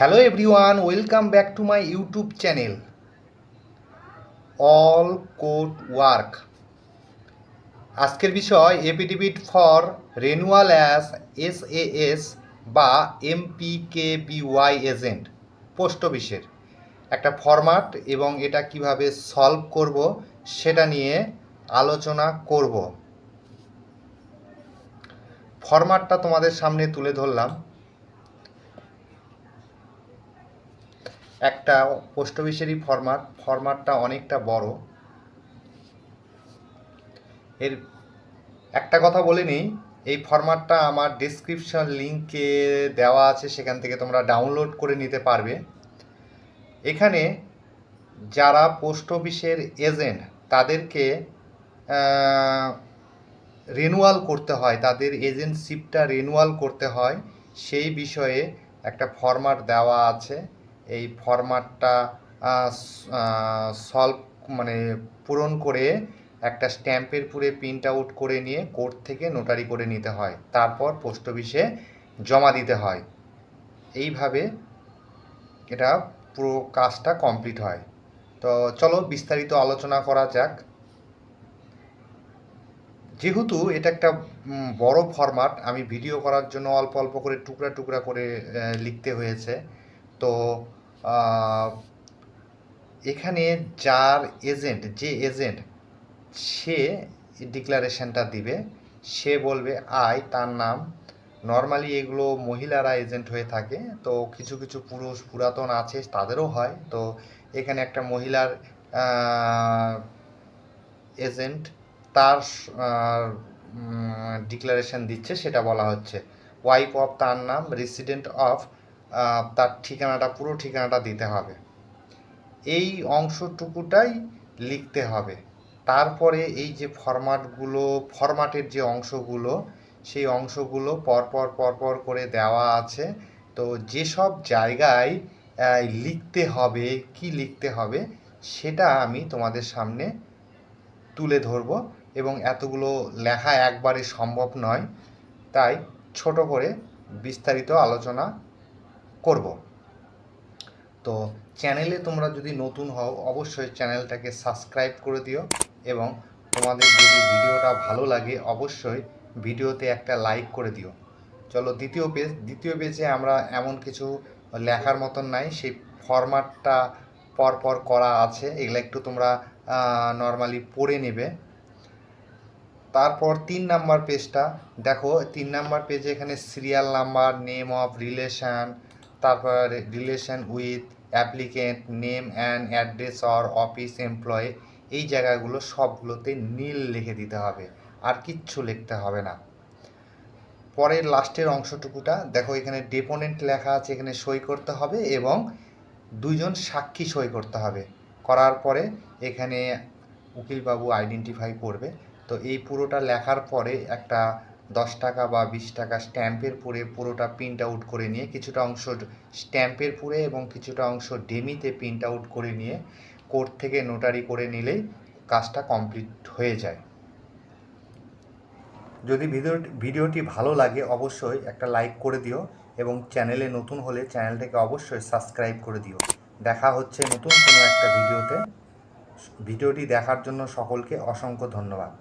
Hello everyone welcome back to my YouTube channel all code work আজকের বিষয় এপিডিবিট for renewal as S A S বা MPKBY agent post অফিসের। একটা format এবং এটা কীভাবে সলভ করব সেটা নিয়ে আলোচনা করব। ফরম্যাটটা তোমাদের সামনে তুলে ধরলাম। একটা পোস্ট অফিসেরই ফরম্যাট ফরম্যাটটা অনেকটা বড়। এর একটা কথা বলে নিই, এই ফরম্যাটটা আমার ডিসক্রিপশন লিঙ্কে দেওয়া আছে, সেখান থেকে তোমরা ডাউনলোড করে নিতে পারবে। এখানে যারা পোস্ট অফিসের এজেন্ট তাদেরকে রেনুয়াল করতে হয়, তাদের এজেন্টশিপটা রেনুয়াল করতে হয়, সেই বিষয়ে একটা ফরম্যাট দেওয়া আছে। এই ফরম্যাটটা সলভ মানে পূরণ করে একটা স্ট্যাম্পের পুরে প্রিন্ট আউট করে নিয়ে কোর্ট থেকে নোটারি করে নিতে হয়। তারপর পোস্ট অফিসে জমা দিতে হয়। এইভাবে এটা পুরো কাজটা কমপ্লিট হয়। তো চলো বিস্তারিত আলোচনা করা যাক। যেহেতু এটা একটা বড় ফরম্যাট আমি ভিডিও করার জন্য অল্প অল্প করে টুকরা টুকরা করে লিখতে হয়েছে। তো এখানে যার এজেন্ট যে এজেন্ট সে ডিক্লারেশনটা দিবে। সে বলবে, আই, তার নাম। নর্মালি এগুলো মহিলারা এজেন্ট হয়ে থাকে। তো কিছু কিছু পুরুষ পুরাতন আছে, তাদেরও হয়। তো এখানে একটা মহিলার এজেন্ট তার ডিক্লারেশন দিচ্ছে, সেটা বলা হচ্ছে। ওয়াইফ অফ তার নাম রেসিডেন্ট অফ তার ঠিকানাটা, পুরো ঠিকানাটা দিতে হবে। এই অংশটুকুটাই লিখতে হবে। তারপরে এই যে ফরম্যাটগুলো ফরম্যাটের যে অংশগুলো, সেই অংশগুলো পরপর পরপর করে দেওয়া আছে। তো যেসব জায়গায় লিখতে হবে, কি লিখতে হবে, সেটা আমি তোমাদের সামনে তুলে ধরবো এবং এতগুলো লেখা একবারে সম্ভব নয়। তাই ছোট করে বিস্তারিত আলোচনা করব। তো চ্যানেলে তোমরা যদি নতুন হও, অবশ্যই চ্যানেলটাকে সাবস্ক্রাইব করে দিও এবং তোমাদের যদি ভিডিওটা ভালো লাগে, অবশ্যই ভিডিওতে একটা লাইক করে দিও। চলো দ্বিতীয় পেজ দ্বিতীয় পেজে আমরা এমন কিছু লেখার মতন নাই, সেই ফরম্যাটটা পরপর করা আছে, এগুলো একটু তোমরা নর্মালি পড়ে নেবে। তারপর তিন নাম্বার পেজটা দেখো, তিন নাম্বার পেজে এখানে serial number name of relation তারপর relation with applicant name and address or office employ এই জায়গাগুলো সবগুলোতে নীল লিখে দিতে হবে, আর কিচ্ছু লিখতে হবে না। পরের লাস্টের অংশটুকুটা, দেখো এখানে ডেপোনেন্ট লেখা আছে, এখানে সই করতে হবে এবং দুইজন সাক্ষী সই করতে হবে। করার পরে এখানে উকিলবাবু আইডেন্টিফাই করবে। তো এই পুরোটা লেখার পরে একটা দশ টাকা বা বিশ টাকা স্ট্যাম্পের পুরে পুরোটা প্রিন্ট আউট করে নিয়ে কিছুটা অংশ স্ট্যাম্পের পুরে এবং কিছুটা অংশ ডেমিতে প্রিন্ট আউট করে নিয়ে কোর্ট থেকে নোটারি করে নিলেই কাজটা কমপ্লিট হয়ে যায়। যদি ভিডিও, ভিডিওটি ভালো লাগে অবশ্যই একটা লাইক করে দিও এবং চ্যানেলে নতুন হলে চ্যানেলটাকে অবশ্যই সাবস্ক্রাইব করে দিও। দেখা হচ্ছে নতুন কোনো একটা ভিডিওতে। ভিডিওটি দেখার জন্য সকলকে অসংখ্য ধন্যবাদ।